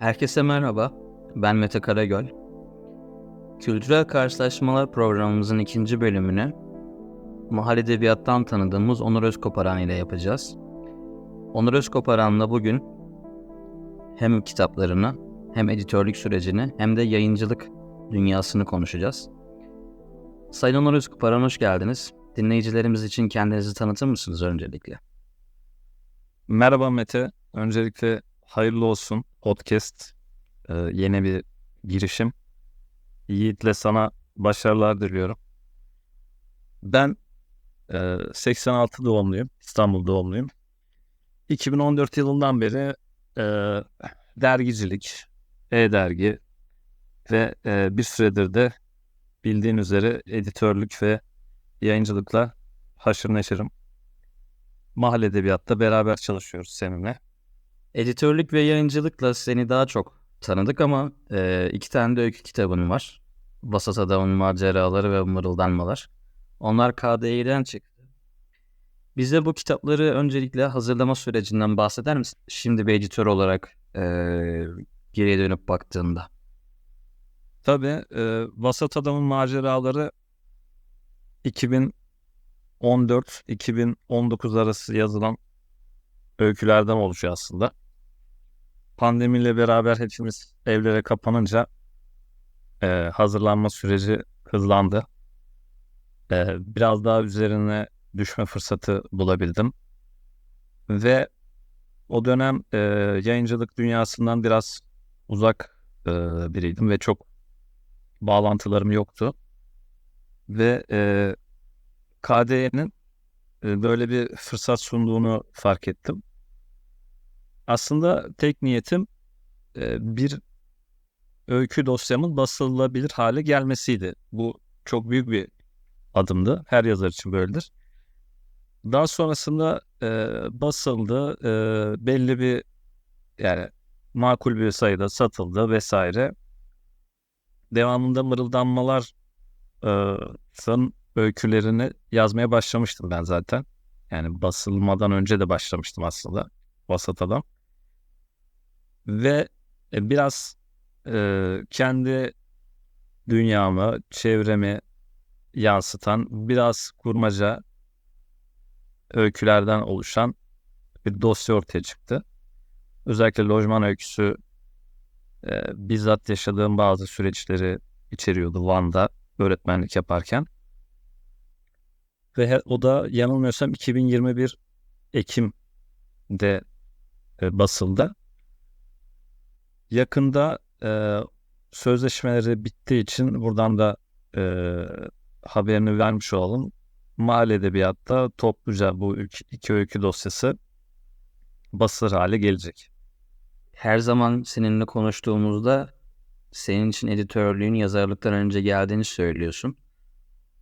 Herkese merhaba, ben Mete Karagöl. Kültürel Karşılaşmalar programımızın ikinci bölümünü Mahal Edebiyat'tan tanıdığımız Onur Özkoparan ile yapacağız. Onur Özkoparan'la bugün hem kitaplarını, hem editörlük sürecini, hem de yayıncılık dünyasını konuşacağız. Sayın Onur Özkoparan hoş geldiniz. Dinleyicilerimiz için kendinizi tanıtır mısınız öncelikle? Merhaba Mete. Öncelikle hayırlı olsun podcast. Ee, yeni bir girişim. Yiğit'le sana başarılar diliyorum. Ben e, 86 doğumluyum. İstanbul doğumluyum. 2014 yılından beri e, dergicilik, e-dergi ve e, bir süredir de bildiğin üzere editörlük ve yayıncılıkla haşır neşirim. Mahal Edebiyat'ta beraber çalışıyoruz seninle. Editörlük ve yayıncılıkla seni daha çok tanıdık ama e, iki tane de öykü kitabın var. Vasat Adamın Maceraları ve Mırıldanmalar. Onlar KDİ'den çıktı. Bize bu kitapları öncelikle hazırlama sürecinden bahseder misin? Şimdi bir editör olarak e, geriye dönüp baktığında. Tabii e, Vasat Adamın Maceraları 2014-2019 arası yazılan öykülerden oluşuyor aslında. Pandemiyle beraber hepimiz evlere kapanınca e, hazırlanma süreci hızlandı. E, biraz daha üzerine düşme fırsatı bulabildim. Ve o dönem e, yayıncılık dünyasından biraz uzak e, biriydim ve çok bağlantılarım yoktu. Ve e, KDE'nin e, böyle bir fırsat sunduğunu fark ettim. Aslında tek niyetim e, bir öykü dosyamın basılabilir hale gelmesiydi. Bu çok büyük bir adımdı. Her yazar için böyledir. Daha sonrasında e, basıldı. E, belli bir yani makul bir sayıda satıldı vesaire. Devamında mırıldanmalar e, son öykülerini yazmaya başlamıştım ben zaten. Yani basılmadan önce de başlamıştım aslında Vasat Adam. Ve e, biraz e, kendi dünyamı, çevremi yansıtan biraz kurmaca öykülerden oluşan bir dosya ortaya çıktı. Özellikle lojman öyküsü e, bizzat yaşadığım bazı süreçleri içeriyordu Van'da öğretmenlik yaparken. Ve o da yanılmıyorsam 2021 Ekim'de e, basıldı. Yakında e, sözleşmeleri bittiği için buradan da e, haberini vermiş olalım. Mahal Edebiyat'ta topluca bu iki öykü dosyası basılır hale gelecek. Her zaman seninle konuştuğumuzda senin için editörlüğün yazarlıktan önce geldiğini söylüyorsun.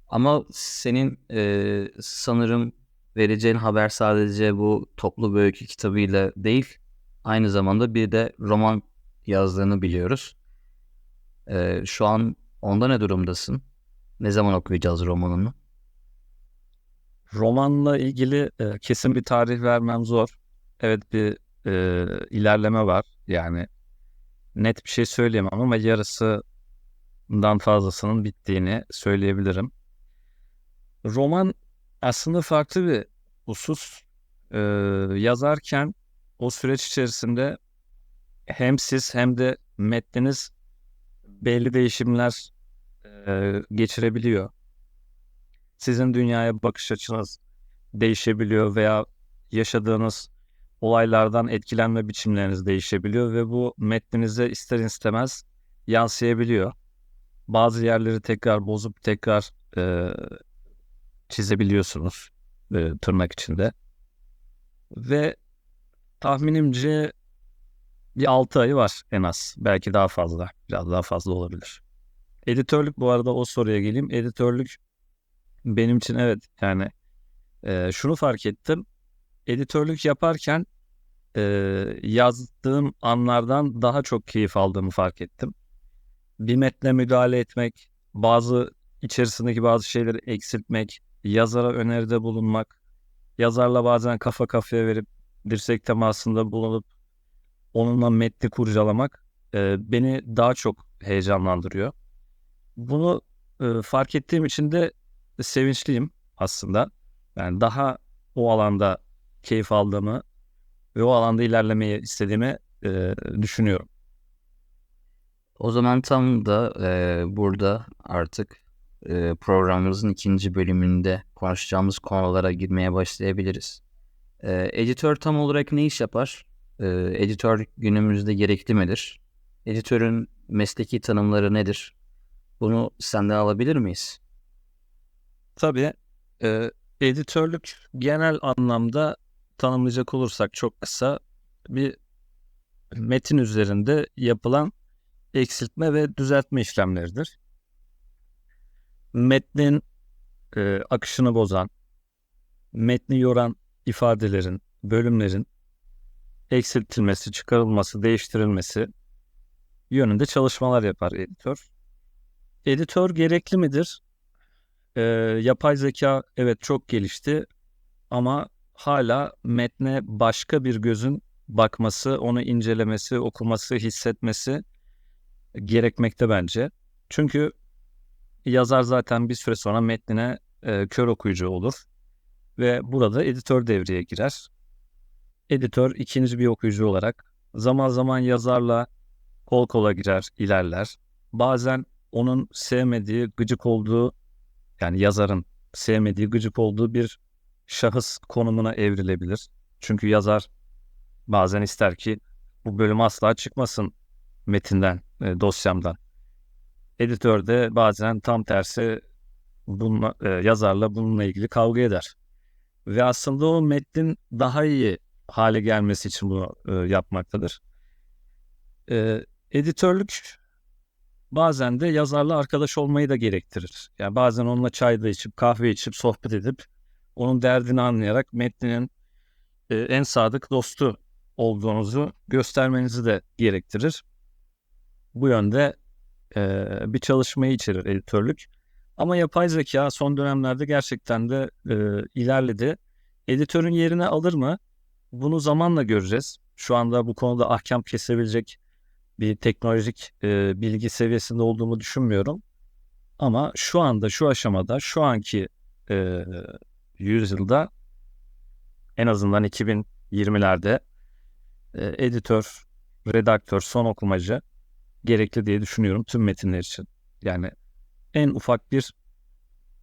Ama senin e, sanırım vereceğin haber sadece bu toplu bir öykü kitabıyla değil, aynı zamanda bir de roman yazdığını biliyoruz. E, şu an onda ne durumdasın? Ne zaman okuyacağız romanını? Romanla ilgili e, kesin bir tarih vermem zor. Evet bir e, ilerleme var. Yani net bir şey söyleyemem ama yarısından fazlasının bittiğini söyleyebilirim. Roman aslında farklı bir husus. Ee, yazarken o süreç içerisinde hem siz hem de metniniz belli değişimler e, geçirebiliyor. Sizin dünyaya bakış açınız değişebiliyor veya yaşadığınız olaylardan etkilenme biçimleriniz değişebiliyor ve bu metninize ister istemez yansıyabiliyor. Bazı yerleri tekrar bozup tekrar e, çizebiliyorsunuz e, tırnak içinde. Ve tahminimce bir 6 ayı var en az. Belki daha fazla. Biraz daha fazla olabilir. Editörlük bu arada o soruya geleyim. Editörlük benim için evet yani e, şunu fark ettim. Editörlük yaparken e, yazdığım anlardan daha çok keyif aldığımı fark ettim. Bir metne müdahale etmek, bazı içerisindeki bazı şeyleri eksiltmek, yazara öneride bulunmak, yazarla bazen kafa kafaya verip dirsek temasında bulunup onunla metni kurcalamak e, beni daha çok heyecanlandırıyor. Bunu e, fark ettiğim için de sevinçliyim aslında. Yani daha o alanda keyif aldığımı ve o alanda ilerlemeyi istediğimi e, düşünüyorum. O zaman tam da e, burada artık e, programımızın ikinci bölümünde konuşacağımız konulara girmeye başlayabiliriz. E, editör tam olarak ne iş yapar? E, editör günümüzde gerekli midir? Editörün mesleki tanımları nedir? Bunu senden alabilir miyiz? Tabii e, editörlük genel anlamda tanımlayacak olursak çok kısa bir metin üzerinde yapılan eksiltme ve düzeltme işlemleridir. Metnin e, akışını bozan, metni yoran ifadelerin, bölümlerin eksiltilmesi, çıkarılması, değiştirilmesi yönünde çalışmalar yapar editör. Editör gerekli midir? Ee, yapay zeka evet çok gelişti ama hala metne başka bir gözün bakması, onu incelemesi, okuması, hissetmesi gerekmekte bence. Çünkü yazar zaten bir süre sonra metnine e, kör okuyucu olur ve burada editör devreye girer. Editör ikinci bir okuyucu olarak zaman zaman yazarla kol kola girer, ilerler. Bazen onun sevmediği, gıcık olduğu yani yazarın sevmediği, gıcık olduğu bir şahıs konumuna evrilebilir. Çünkü yazar bazen ister ki bu bölüm asla çıkmasın metinden, e, dosyamdan. Editör de bazen tam tersi bununla, e, yazarla bununla ilgili kavga eder. Ve aslında o metnin daha iyi hale gelmesi için bunu e, yapmaktadır. E, editörlük bazen de yazarla arkadaş olmayı da gerektirir. Yani bazen onunla çay da içip, kahve içip, sohbet edip onun derdini anlayarak metninin e, en sadık dostu olduğunuzu göstermenizi de gerektirir. Bu yönde e, bir çalışmayı içerir editörlük. Ama yapay zeka son dönemlerde gerçekten de e, ilerledi. Editörün yerine alır mı? Bunu zamanla göreceğiz. Şu anda bu konuda ahkam kesebilecek bir teknolojik e, bilgi seviyesinde olduğumu düşünmüyorum. Ama şu anda, şu aşamada, şu anki e, yüzyılda en azından 2020'lerde e, editör, redaktör, son okumacı gerekli diye düşünüyorum tüm metinler için. Yani en ufak bir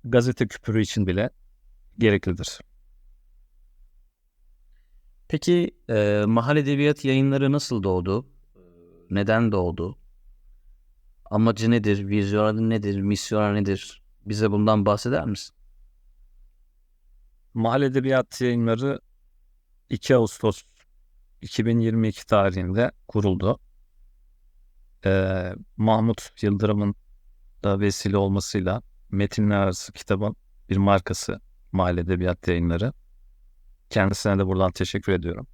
gazete küpürü için bile gereklidir. Peki e, mahal edebiyat yayınları nasıl doğdu? Neden doğdu? Amacı nedir? Vizyonu nedir? Misyonu nedir? Bize bundan bahseder misin? Mahal Edebiyat Yayınları 2 Ağustos 2022 tarihinde kuruldu. Ee, Mahmut Yıldırım'ın da vesile olmasıyla Metinler Arası kitabın bir markası Mahal Edebiyat Yayınları. Kendisine de buradan teşekkür ediyorum.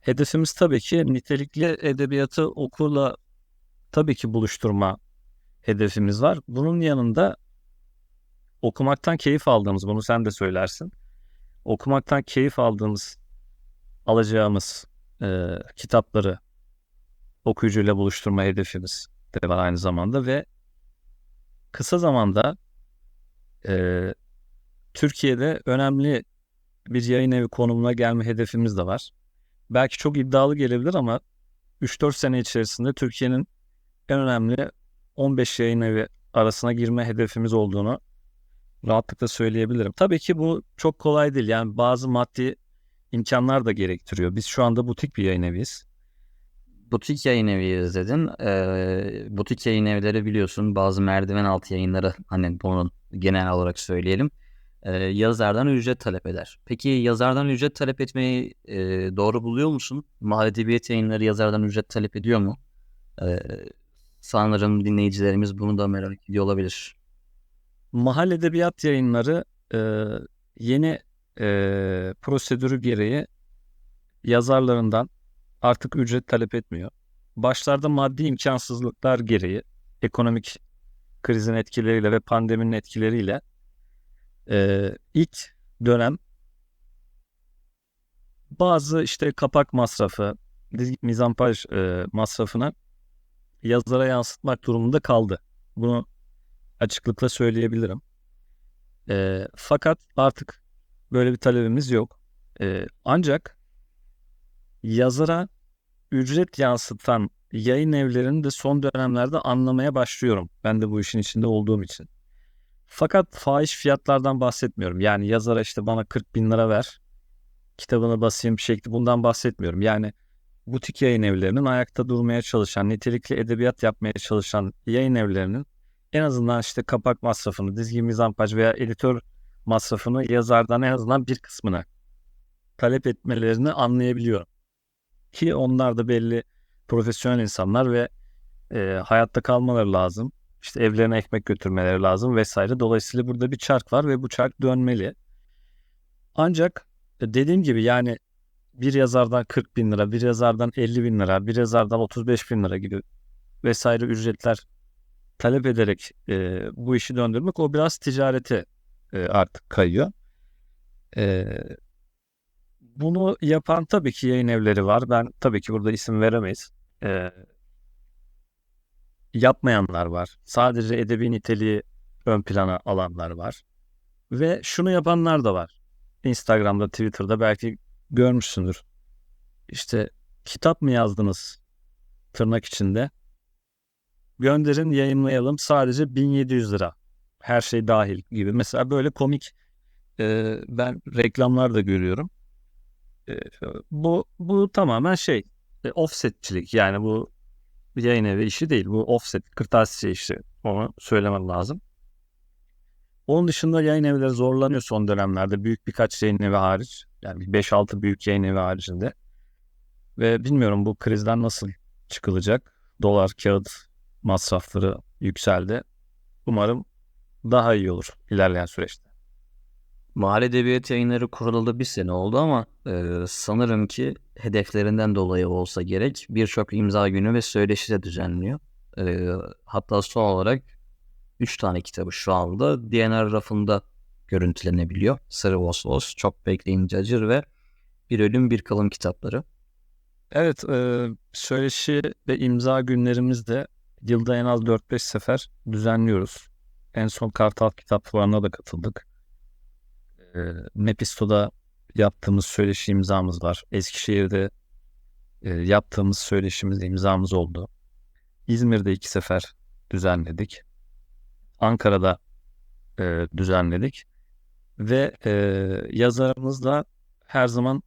Hedefimiz tabii ki nitelikli edebiyatı okurla tabii ki buluşturma hedefimiz var. Bunun yanında okumaktan keyif aldığımız, bunu sen de söylersin. Okumaktan keyif aldığımız, alacağımız e, kitapları okuyucuyla buluşturma hedefimiz de var aynı zamanda ve kısa zamanda e, Türkiye'de önemli bir yayın evi konumuna gelme hedefimiz de var. Belki çok iddialı gelebilir ama 3-4 sene içerisinde Türkiye'nin en önemli 15 yayın evi arasına girme hedefimiz olduğunu rahatlıkla söyleyebilirim. Tabii ki bu çok kolay değil. Yani bazı maddi imkanlar da gerektiriyor. Biz şu anda butik bir yayın eviyiz. Butik yayın eviyiz dedin. Ee, butik yayın evleri biliyorsun bazı merdiven altı yayınları hani bunu genel olarak söyleyelim. Ee, yazardan ücret talep eder. Peki yazardan ücret talep etmeyi e, doğru buluyor musun? Mahal Edebiyat yayınları yazardan ücret talep ediyor mu? Ee, sanırım dinleyicilerimiz bunu da merak ediyor olabilir. Mahal Edebiyat Yayınları e, yeni e, prosedürü gereği yazarlarından artık ücret talep etmiyor. Başlarda maddi imkansızlıklar gereği ekonomik krizin etkileriyle ve pandeminin etkileriyle e, ilk dönem bazı işte kapak masrafı, mizampaj e, masrafını yazara yansıtmak durumunda kaldı. Bunu açıklıkla söyleyebilirim. E, fakat artık böyle bir talebimiz yok. E, ancak yazara ücret yansıtan yayın evlerini de son dönemlerde anlamaya başlıyorum. Ben de bu işin içinde olduğum için. Fakat fahiş fiyatlardan bahsetmiyorum. Yani yazara işte bana 40 bin lira ver, kitabını basayım şekli bundan bahsetmiyorum. Yani butik yayın evlerinin ayakta durmaya çalışan, nitelikli edebiyat yapmaya çalışan yayın evlerinin en azından işte kapak masrafını, dizgi mizampaj veya editör masrafını yazardan en azından bir kısmını talep etmelerini anlayabiliyorum. Ki onlar da belli profesyonel insanlar ve e, hayatta kalmaları lazım. İşte evlerine ekmek götürmeleri lazım vesaire. Dolayısıyla burada bir çark var ve bu çark dönmeli. Ancak e, dediğim gibi yani bir yazardan 40 bin lira, bir yazardan 50 bin lira, bir yazardan 35 bin lira gibi vesaire ücretler talep ederek e, bu işi döndürmek o biraz ticarete e, artık kayıyor. E, bunu yapan tabii ki yayın evleri var. Ben tabii ki burada isim veremeyiz. E, yapmayanlar var. Sadece edebi niteliği ön plana alanlar var. Ve şunu yapanlar da var. Instagram'da, Twitter'da belki görmüşsündür. İşte kitap mı yazdınız tırnak içinde? Gönderin yayınlayalım sadece 1700 lira. Her şey dahil gibi. Mesela böyle komik e, ben reklamlar da görüyorum. E, bu bu tamamen şey e, offsetçilik yani bu yayın evi işi değil. Bu offset kırtasiye işi. Onu söylemem lazım. Onun dışında yayın evleri zorlanıyor son dönemlerde. Büyük birkaç yayın evi hariç. Yani 5-6 büyük yayın evi haricinde. Ve bilmiyorum bu krizden nasıl çıkılacak. Dolar, kağıt masrafları yükseldi. Umarım daha iyi olur ilerleyen süreçte. Mahalle Edebiyat Yayınları kurulalı bir sene oldu ama e, sanırım ki hedeflerinden dolayı olsa gerek birçok imza günü ve söyleşi de düzenliyor. E, hatta son olarak 3 tane kitabı şu anda DNR rafında görüntülenebiliyor. Sarı Vos Vos, Çok Bekleyince Acır ve Bir Ölüm Bir Kalım kitapları. Evet, e, söyleşi ve imza günlerimiz de yılda en az 4-5 sefer düzenliyoruz. En son Kartal Kitap Fuarı'na da katıldık. E, Mepisto'da yaptığımız söyleşi imzamız var. Eskişehir'de e, yaptığımız söyleşimiz imzamız oldu. İzmir'de iki sefer düzenledik. Ankara'da e, düzenledik. Ve e, yazarımızla her zaman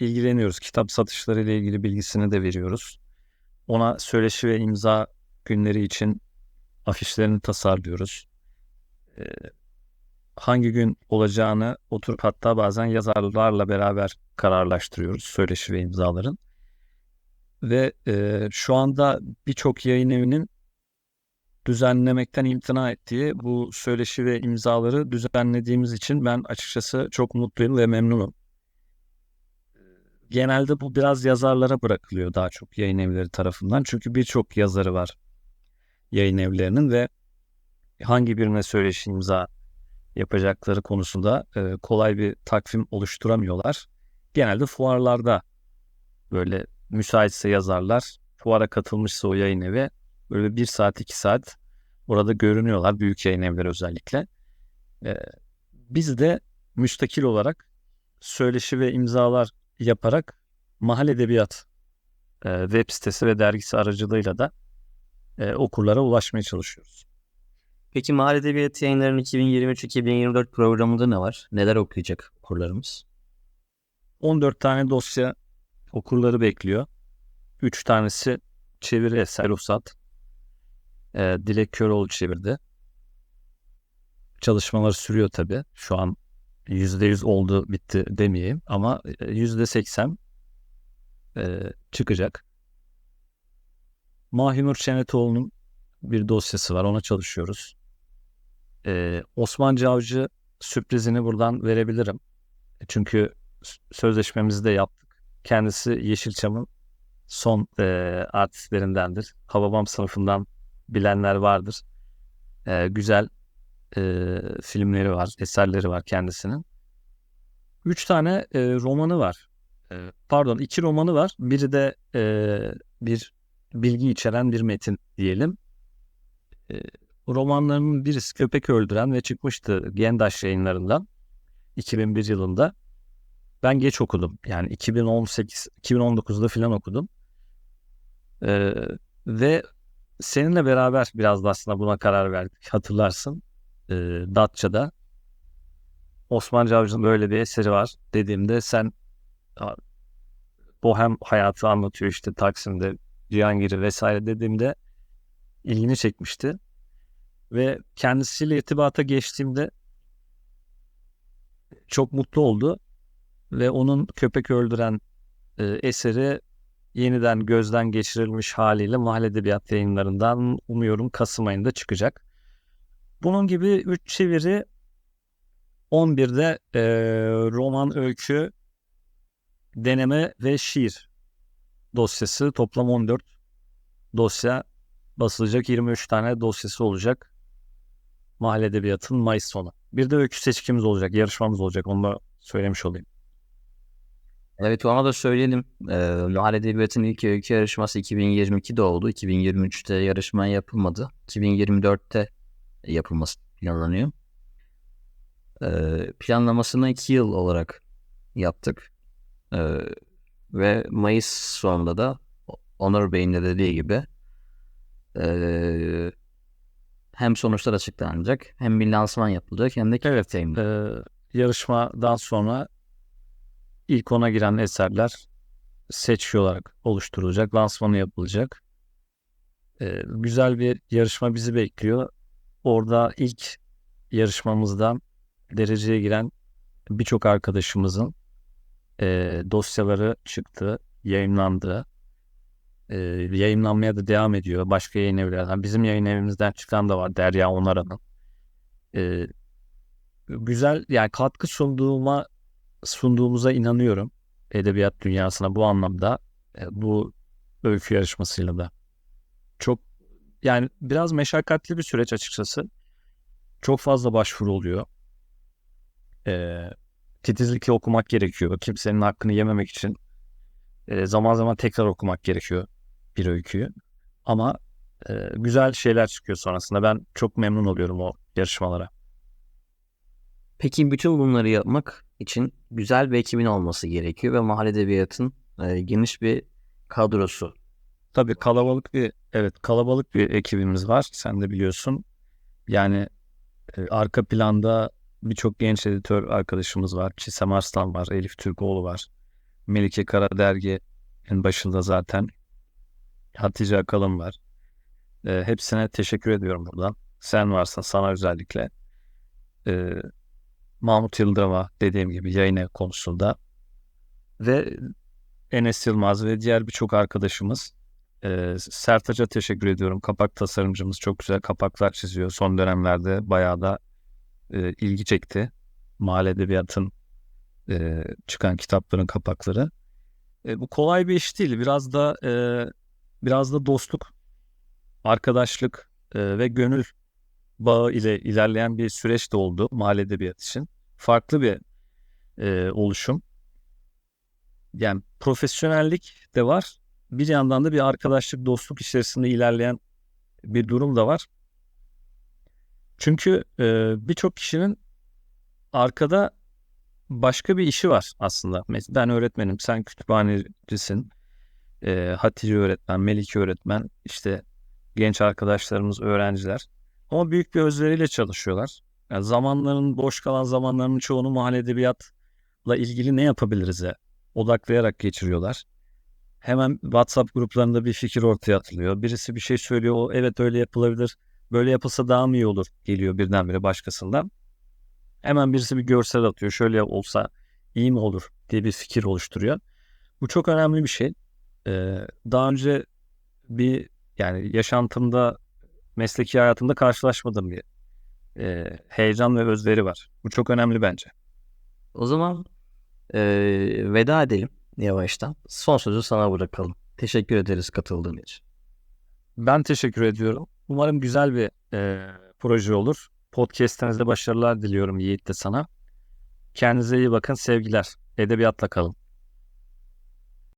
ilgileniyoruz. Kitap satışları ile ilgili bilgisini de veriyoruz. Ona söyleşi ve imza günleri için afişlerini tasarlıyoruz. Ee, hangi gün olacağını oturup hatta bazen yazarlarla beraber kararlaştırıyoruz söyleşi ve imzaların. Ve e, şu anda birçok yayın evinin düzenlemekten imtina ettiği bu söyleşi ve imzaları düzenlediğimiz için ben açıkçası çok mutluyum ve memnunum genelde bu biraz yazarlara bırakılıyor daha çok yayın evleri tarafından. Çünkü birçok yazarı var yayın evlerinin ve hangi birine söyleşi imza yapacakları konusunda e, kolay bir takvim oluşturamıyorlar. Genelde fuarlarda böyle müsaitse yazarlar, fuara katılmışsa o yayın evi böyle bir saat iki saat orada görünüyorlar büyük yayın evleri özellikle. E, biz de müstakil olarak söyleşi ve imzalar yaparak Mahal Edebiyat e, web sitesi ve dergisi aracılığıyla da e, okurlara ulaşmaya çalışıyoruz. Peki Mahalle Edebiyat Yayınları'nın 2023-2024 programında ne var? Neler okuyacak okurlarımız? 14 tane dosya okurları bekliyor. 3 tanesi çeviri eser Ruhsat. E, Dilek Köroğlu çevirdi. Çalışmalar sürüyor tabii. Şu an %100 oldu bitti demeyeyim ama %80 e, çıkacak. Mahimur Çenetoğlu'nun bir dosyası var ona çalışıyoruz. E, Osman Cavcı sürprizini buradan verebilirim. Çünkü sözleşmemizi de yaptık. Kendisi Yeşilçam'ın son e, artistlerindendir. Hababam sınıfından bilenler vardır. E, güzel e, filmleri var, eserleri var kendisinin. Üç tane e, romanı var. e, pardon iki romanı var. Biri de e, bir bilgi içeren bir metin diyelim. E, romanlarının birisi Köpek Öldüren ve çıkmıştı Gendaş yayınlarından 2001 yılında. Ben geç okudum. Yani 2018 2019'da falan okudum. E, ve seninle beraber biraz da aslında buna karar verdik. Hatırlarsın. E, Datça'da Osman Cavcı'nın böyle bir eseri var dediğimde sen "Aa, bohem hayatı anlatıyor işte Taksim'de Cihangir'i vesaire dediğimde ilgini çekmişti. Ve kendisiyle irtibata geçtiğimde çok mutlu oldu. Ve onun köpek öldüren e, eseri yeniden gözden geçirilmiş haliyle Mahalle Edebiyat yayınlarından umuyorum Kasım ayında çıkacak. Bunun gibi 3 çeviri 11'de e, roman, öykü, deneme ve şiir dosyası toplam 14 dosya basılacak 23 tane dosyası olacak. Mahalle Edebiyatı'nın Mayıs sonu. Bir de öykü seçkimiz olacak, yarışmamız olacak. Onu da söylemiş olayım. Evet ona da söyleyelim. Ee, Mahalle Edebiyatı'nın ilk öykü yarışması 2022'de oldu. 2023'te yarışma yapılmadı. 2024'te yapılması planlanıyor. Ee, planlamasını 2 yıl olarak yaptık. Ee, ve Mayıs sonunda da Onur Bey'in de dediği gibi ee, hem sonuçlar açıklanacak hem bir lansman yapılacak hem de Evet, evet. Ee, yarışmadan sonra ilk ona giren eserler seçki olarak oluşturulacak, lansmanı yapılacak. Ee, güzel bir yarışma bizi bekliyor. Orada ilk yarışmamızdan dereceye giren birçok arkadaşımızın e, dosyaları çıktı, yayınlandı. E, yayınlanmaya da devam ediyor. Başka yayın evlerden. Bizim yayın evimizden çıkan da var. Derya Onaran'ın. E, güzel yani katkı sunduğuma sunduğumuza inanıyorum. Edebiyat dünyasına bu anlamda e, bu öykü yarışmasıyla da. Çok yani biraz meşakkatli bir süreç açıkçası. Çok fazla başvuru oluyor. E, titizlikle okumak gerekiyor. Kimsenin hakkını yememek için e, zaman zaman tekrar okumak gerekiyor bir öyküyü. Ama e, güzel şeyler çıkıyor sonrasında. Ben çok memnun oluyorum o yarışmalara. Peki bütün bunları yapmak için güzel bir ekibin olması gerekiyor ve Mahalle Edebiyatı'nın e, geniş bir kadrosu. Tabii kalabalık bir evet kalabalık bir ekibimiz var. Sen de biliyorsun. Yani e, arka planda birçok genç editör arkadaşımız var. Çisem Arslan var, Elif Türkoğlu var. Melike Karadergi'nin başında zaten Hatice Akalın var. E, hepsine teşekkür ediyorum buradan. Sen varsın sana özellikle. E, Mahmut Yıldırım'a dediğim gibi yayın konusunda ve Enes Yılmaz ve diğer birçok arkadaşımız. E, Sertaç'a teşekkür ediyorum. Kapak tasarımcımız çok güzel kapaklar çiziyor. Son dönemlerde bayağı da e, ilgi çekti. Mahalle Edebiyat'ın e, çıkan kitapların kapakları. E, bu kolay bir iş değil. Biraz da e, biraz da dostluk, arkadaşlık e, ve gönül bağı ile ilerleyen bir süreç de oldu Mahalle Edebiyat için. Farklı bir e, oluşum. Yani profesyonellik de var. Bir yandan da bir arkadaşlık, dostluk içerisinde ilerleyen bir durum da var. Çünkü e, birçok kişinin arkada başka bir işi var aslında. Ben öğretmenim, sen kütüphanecisin. E, Hatice öğretmen, Melike öğretmen, işte genç arkadaşlarımız öğrenciler. Ama büyük bir özveriyle çalışıyorlar. Yani zamanların, boş kalan zamanlarının çoğunu mahalle edebiyatla ilgili ne yapabiliriz'e odaklayarak geçiriyorlar. Hemen WhatsApp gruplarında bir fikir ortaya atılıyor. Birisi bir şey söylüyor. O evet öyle yapılabilir. Böyle yapılsa daha mı iyi olur geliyor birdenbire başkasından. Hemen birisi bir görsel atıyor. Şöyle olsa iyi mi olur diye bir fikir oluşturuyor. Bu çok önemli bir şey. Ee, daha önce bir yani yaşantımda mesleki hayatımda karşılaşmadığım bir e, heyecan ve özveri var. Bu çok önemli bence. O zaman e, veda edelim yavaştan. Son sözü sana bırakalım. Teşekkür ederiz katıldığın için. Ben teşekkür ediyorum. Umarım güzel bir e, proje olur. Podcast'inizde başarılar diliyorum Yiğit de sana. Kendinize iyi bakın. Sevgiler. Edebiyatla kalın.